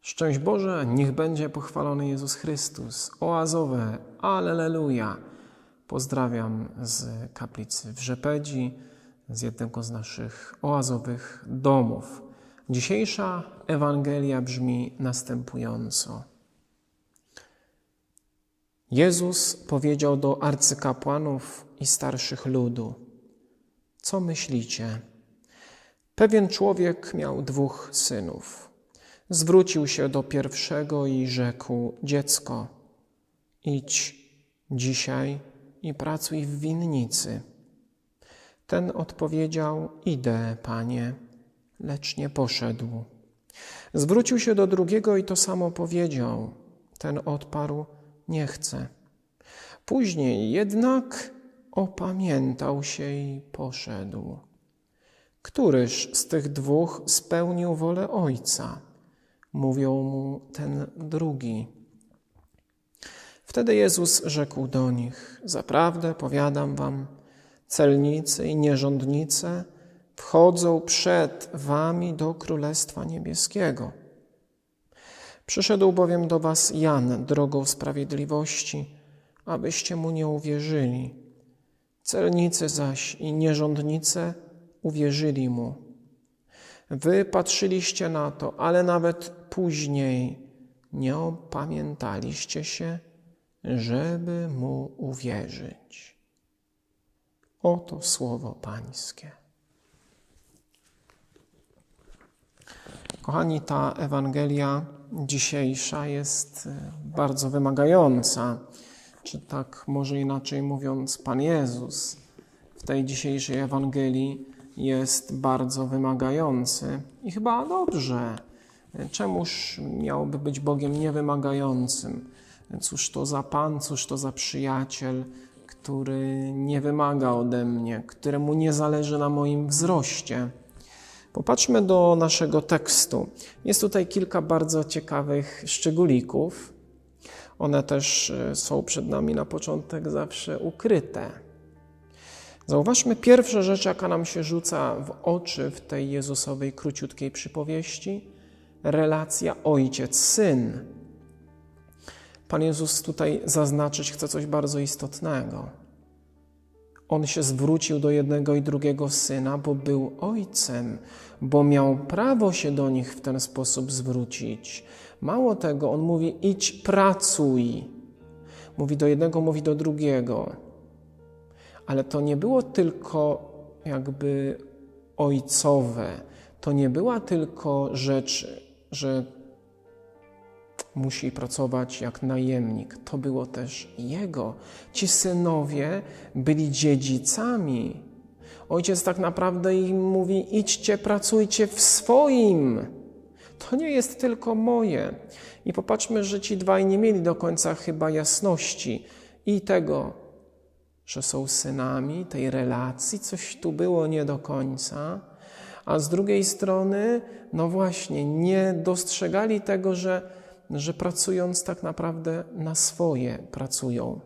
Szczęść Boże, niech będzie pochwalony Jezus Chrystus. Oazowe, Alleluja. Pozdrawiam z kaplicy w Rzepedzi, z jednego z naszych oazowych domów. Dzisiejsza Ewangelia brzmi następująco. Jezus powiedział do arcykapłanów i starszych ludu: Co myślicie? Pewien człowiek miał dwóch synów. Zwrócił się do pierwszego i rzekł: Dziecko, idź dzisiaj i pracuj w winnicy. Ten odpowiedział: Idę, panie, lecz nie poszedł. Zwrócił się do drugiego i to samo powiedział. Ten odparł: Nie chcę. Później jednak opamiętał się i poszedł. Któryż z tych dwóch spełnił wolę ojca? Mówią mu ten drugi. Wtedy Jezus rzekł do nich: Zaprawdę powiadam wam, celnicy i nierządnice wchodzą przed wami do Królestwa Niebieskiego. Przyszedł bowiem do was Jan drogą sprawiedliwości, abyście mu nie uwierzyli. Celnicy zaś i nierządnice uwierzyli mu. Wy patrzyliście na to, ale nawet później nie opamiętaliście się, żeby mu uwierzyć. Oto słowo Pańskie. Kochani, ta Ewangelia dzisiejsza jest e, bardzo wymagająca, czy tak może inaczej mówiąc, Pan Jezus w tej dzisiejszej Ewangelii jest bardzo wymagający i chyba dobrze. Czemuż miałby być Bogiem niewymagającym? Cóż to za Pan, cóż to za przyjaciel, który nie wymaga ode mnie, któremu nie zależy na moim wzroście. Popatrzmy do naszego tekstu. Jest tutaj kilka bardzo ciekawych szczególików. One też e, są przed nami na początek zawsze ukryte. Zauważmy pierwsza rzecz, jaka nam się rzuca w oczy w tej Jezusowej króciutkiej przypowieści relacja ojciec-syn. Pan Jezus tutaj zaznaczyć chce coś bardzo istotnego. On się zwrócił do jednego i drugiego syna, bo był ojcem, bo miał prawo się do nich w ten sposób zwrócić. Mało tego, on mówi: idź, pracuj. Mówi do jednego, mówi do drugiego. Ale to nie było tylko jakby ojcowe, to nie była tylko rzecz, że musi pracować jak najemnik. To było też jego. Ci synowie byli dziedzicami. Ojciec tak naprawdę im mówi: idźcie, pracujcie w swoim. To nie jest tylko moje. I popatrzmy, że ci dwaj nie mieli do końca chyba jasności i tego, że są synami, tej relacji, coś tu było nie do końca. A z drugiej strony, no właśnie, nie dostrzegali tego, że, że pracując tak naprawdę na swoje pracują.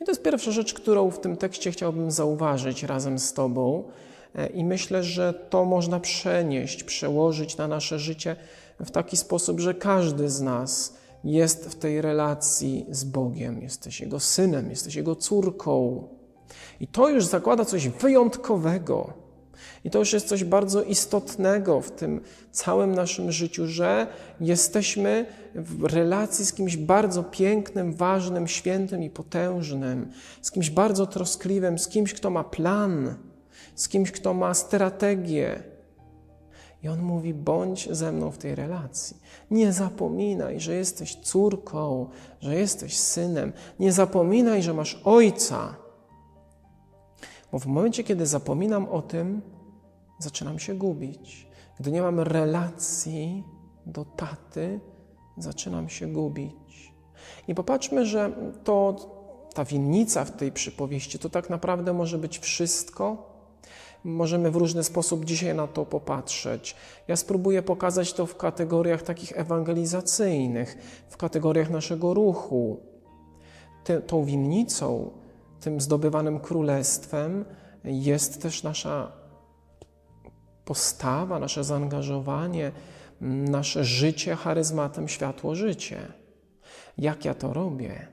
I to jest pierwsza rzecz, którą w tym tekście chciałbym zauważyć razem z Tobą. E, I myślę, że to można przenieść, przełożyć na nasze życie w taki sposób, że każdy z nas jest w tej relacji z Bogiem. Jesteś Jego synem, jesteś Jego córką. I to już zakłada coś wyjątkowego. I to już jest coś bardzo istotnego w tym całym naszym życiu, że jesteśmy w relacji z kimś bardzo pięknym, ważnym, świętym i potężnym, z kimś bardzo troskliwym, z kimś, kto ma plan, z kimś, kto ma strategię. I on mówi: bądź ze mną w tej relacji. Nie zapominaj, że jesteś córką, że jesteś synem. Nie zapominaj, że masz ojca. Bo w momencie, kiedy zapominam o tym, zaczynam się gubić. Gdy nie mam relacji do taty, zaczynam się gubić. I popatrzmy, że to ta winnica w tej przypowieści to tak naprawdę może być wszystko. Możemy w różny sposób dzisiaj na to popatrzeć. Ja spróbuję pokazać to w kategoriach takich ewangelizacyjnych, w kategoriach naszego ruchu. Ty, tą winnicą, tym zdobywanym królestwem jest też nasza postawa, nasze zaangażowanie, nasze życie charyzmatem światło życie. Jak ja to robię?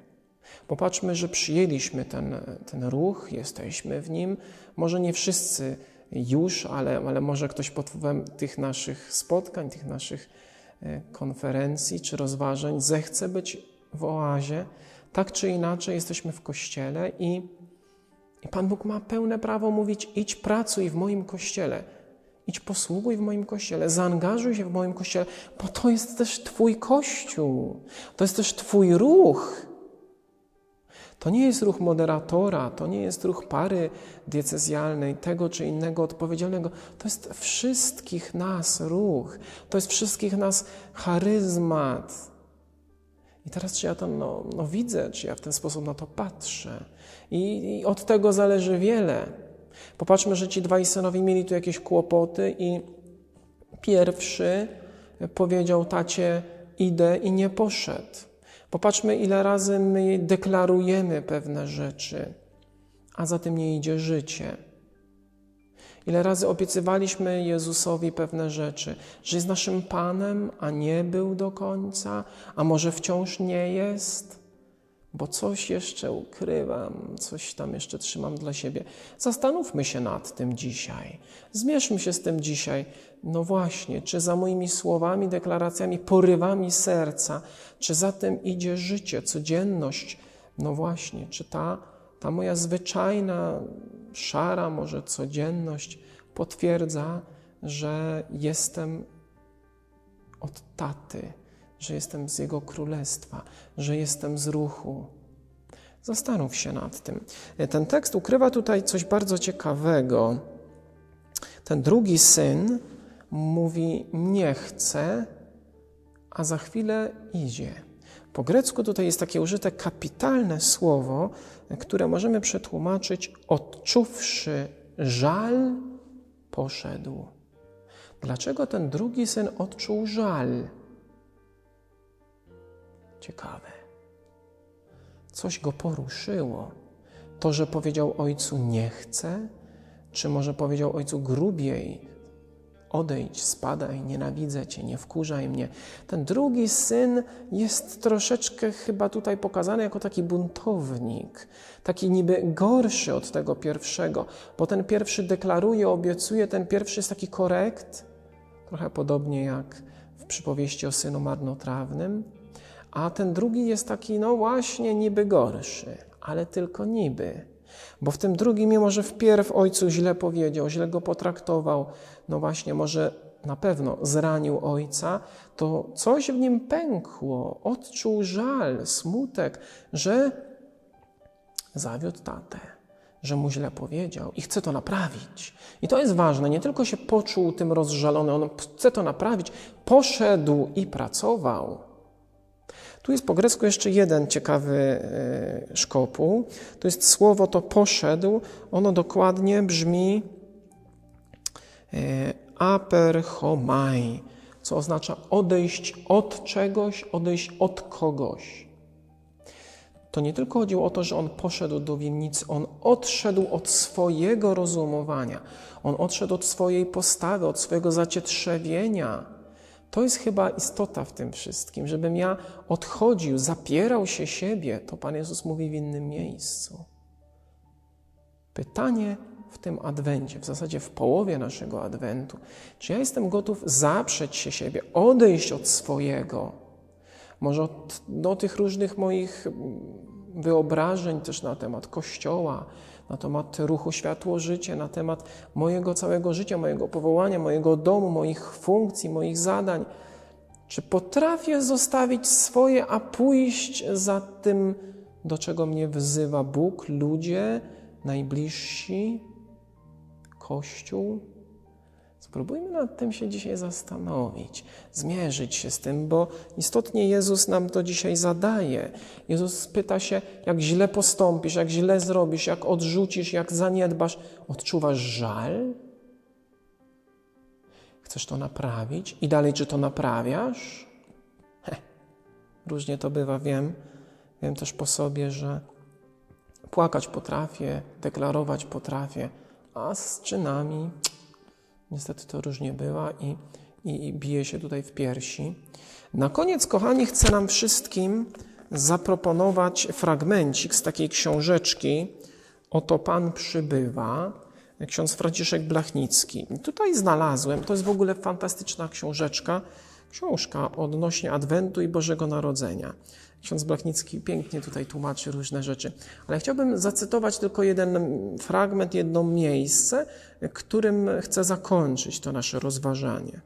Popatrzmy, że przyjęliśmy ten, ten ruch, jesteśmy w nim. Może nie wszyscy już, ale, ale może ktoś pod wpływem tych naszych spotkań, tych naszych e, konferencji czy rozważań zechce być w oazie. Tak czy inaczej, jesteśmy w kościele i, i Pan Bóg ma pełne prawo mówić: idź pracuj w moim kościele. Idź posługuj w moim kościele, zaangażuj się w moim kościele, bo to jest też Twój kościół, to jest też Twój ruch. To nie jest ruch moderatora, to nie jest ruch pary diecezjalnej, tego czy innego odpowiedzialnego. To jest wszystkich nas ruch, to jest wszystkich nas charyzmat. I teraz, czy ja to no, no widzę, czy ja w ten sposób na to patrzę. I, I od tego zależy wiele. Popatrzmy, że ci dwaj synowie mieli tu jakieś kłopoty, i pierwszy powiedział tacie: Idę i nie poszedł. Popatrzmy, ile razy my deklarujemy pewne rzeczy, a za tym nie idzie życie. Ile razy obiecywaliśmy Jezusowi pewne rzeczy, że jest naszym Panem, a nie był do końca, a może wciąż nie jest, bo coś jeszcze ukrywam, coś tam jeszcze trzymam dla siebie. Zastanówmy się nad tym dzisiaj. Zmierzmy się z tym dzisiaj. No właśnie, czy za moimi słowami, deklaracjami, porywami serca, czy za tym idzie życie, codzienność? No właśnie, czy ta, ta moja zwyczajna, szara może codzienność potwierdza, że jestem od taty, że jestem z Jego królestwa, że jestem z ruchu. Zastanów się nad tym. Ten tekst ukrywa tutaj coś bardzo ciekawego. Ten drugi syn mówi: Nie chcę, a za chwilę idzie. Po grecku tutaj jest takie użyte kapitalne słowo, które możemy przetłumaczyć: odczuwszy żal, poszedł. Dlaczego ten drugi syn odczuł żal? Ciekawe. Coś go poruszyło. To, że powiedział ojcu nie chcę, czy może powiedział ojcu grubiej, odejdź, spadaj, nienawidzę cię, nie wkurzaj mnie. Ten drugi syn jest troszeczkę chyba tutaj pokazany jako taki buntownik, taki niby gorszy od tego pierwszego, bo ten pierwszy deklaruje, obiecuje, ten pierwszy jest taki korekt, trochę podobnie jak w przypowieści o synu marnotrawnym, a ten drugi jest taki, no właśnie, niby gorszy, ale tylko niby. Bo w tym drugim, mimo że wpierw ojcu źle powiedział, źle go potraktował, no właśnie, może na pewno zranił ojca, to coś w nim pękło, odczuł żal, smutek, że zawiódł tatę, że mu źle powiedział i chce to naprawić. I to jest ważne, nie tylko się poczuł tym rozżalony, on chce to naprawić, poszedł i pracował. Tu jest po grecku jeszcze jeden ciekawy e, szkopuł. To jest słowo to poszedł. Ono dokładnie brzmi e, aperchomai, co oznacza odejść od czegoś, odejść od kogoś. To nie tylko chodziło o to, że on poszedł do winnicy, on odszedł od swojego rozumowania, on odszedł od swojej postawy, od swojego zacietrzewienia to jest chyba istota w tym wszystkim, żebym ja odchodził, zapierał się siebie, to Pan Jezus mówi w innym miejscu. Pytanie w tym adwencie, w zasadzie w połowie naszego adwentu, czy ja jestem gotów zaprzeć się siebie, odejść od swojego, może od do tych różnych moich wyobrażeń też na temat Kościoła, na temat ruchu Światło Życie, na temat mojego całego życia, mojego powołania, mojego domu, moich funkcji, moich zadań. Czy potrafię zostawić swoje, a pójść za tym, do czego mnie wzywa Bóg, ludzie, najbliżsi, Kościół? Spróbujmy nad tym się dzisiaj zastanowić, zmierzyć się z tym, bo istotnie Jezus nam to dzisiaj zadaje. Jezus pyta się, jak źle postąpisz, jak źle zrobisz, jak odrzucisz, jak zaniedbasz. Odczuwasz żal? Chcesz to naprawić? I dalej, czy to naprawiasz? Heh, różnie to bywa, wiem. Wiem też po sobie, że płakać potrafię, deklarować potrafię, a z czynami niestety to różnie bywa i, i, i bije się tutaj w piersi. Na koniec, kochani, chcę nam wszystkim zaproponować fragmencik z takiej książeczki Oto Pan przybywa, ksiądz Franciszek Blachnicki. I tutaj znalazłem, to jest w ogóle fantastyczna książeczka, książka odnośnie Adwentu i Bożego Narodzenia. Ksiądz Blachnicki pięknie tutaj tłumaczy różne rzeczy, ale chciałbym zacytować tylko jeden fragment, jedno miejsce, którym chcę zakończyć to nasze rozważanie.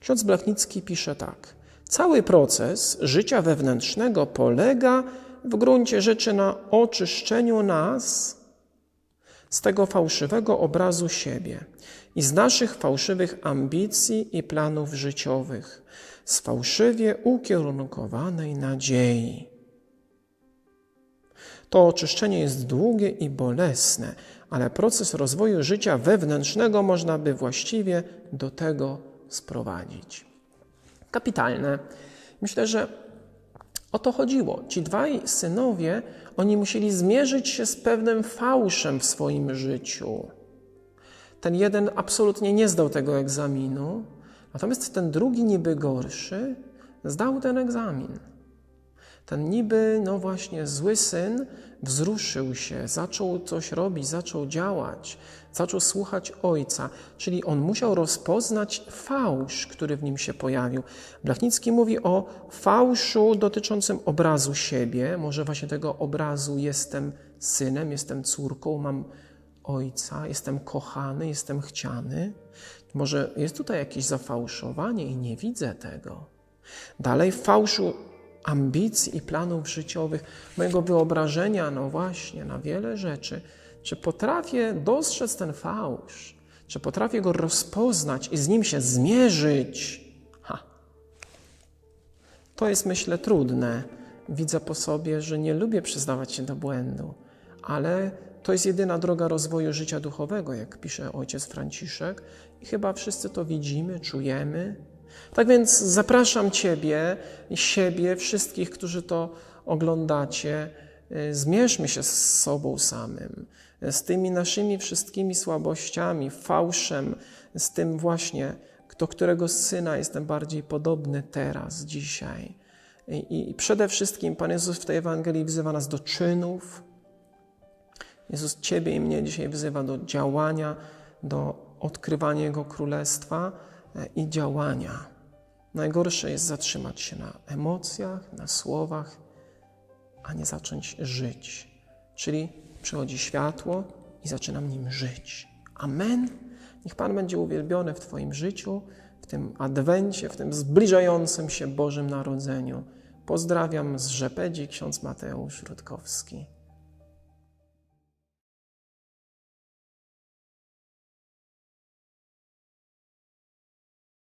Ksiądz Blachnicki pisze tak. Cały proces życia wewnętrznego polega w gruncie rzeczy na oczyszczeniu nas z tego fałszywego obrazu siebie i z naszych fałszywych ambicji i planów życiowych, z fałszywie ukierunkowanej nadziei. To oczyszczenie jest długie i bolesne, ale proces rozwoju życia wewnętrznego można by właściwie do tego sprowadzić. Kapitalne. Myślę, że o to chodziło. Ci dwaj synowie, oni musieli zmierzyć się z pewnym fałszem w swoim życiu. Ten jeden absolutnie nie zdał tego egzaminu, natomiast ten drugi, niby gorszy, zdał ten egzamin. Ten niby, no właśnie, zły syn wzruszył się, zaczął coś robić, zaczął działać, zaczął słuchać ojca, czyli on musiał rozpoznać fałsz, który w nim się pojawił. Blachnicki mówi o fałszu dotyczącym obrazu siebie, może właśnie tego obrazu jestem synem, jestem córką, mam ojca, jestem kochany, jestem chciany. Może jest tutaj jakieś zafałszowanie i nie widzę tego. Dalej fałszu ambicji i planów życiowych, mojego wyobrażenia, no właśnie, na wiele rzeczy. Czy potrafię dostrzec ten fałsz? Czy potrafię go rozpoznać i z nim się zmierzyć? Ha. To jest, myślę, trudne. Widzę po sobie, że nie lubię przyznawać się do błędu, ale to jest jedyna droga rozwoju życia duchowego, jak pisze ojciec Franciszek, i chyba wszyscy to widzimy, czujemy. Tak więc zapraszam Ciebie siebie, wszystkich, którzy to oglądacie, zmierzmy się z sobą samym, z tymi naszymi wszystkimi słabościami, fałszem, z tym właśnie, do którego syna jestem bardziej podobny teraz, dzisiaj. I przede wszystkim Pan Jezus w tej Ewangelii wzywa nas do czynów. Jezus Ciebie i mnie dzisiaj wzywa do działania, do odkrywania Jego Królestwa i działania. Najgorsze jest zatrzymać się na emocjach, na słowach, a nie zacząć żyć. Czyli przychodzi światło i zaczynam nim żyć. Amen. Niech Pan będzie uwielbiony w Twoim życiu, w tym adwencie, w tym zbliżającym się Bożym Narodzeniu. Pozdrawiam z Rzepedzi, ksiądz Mateusz Rutkowski.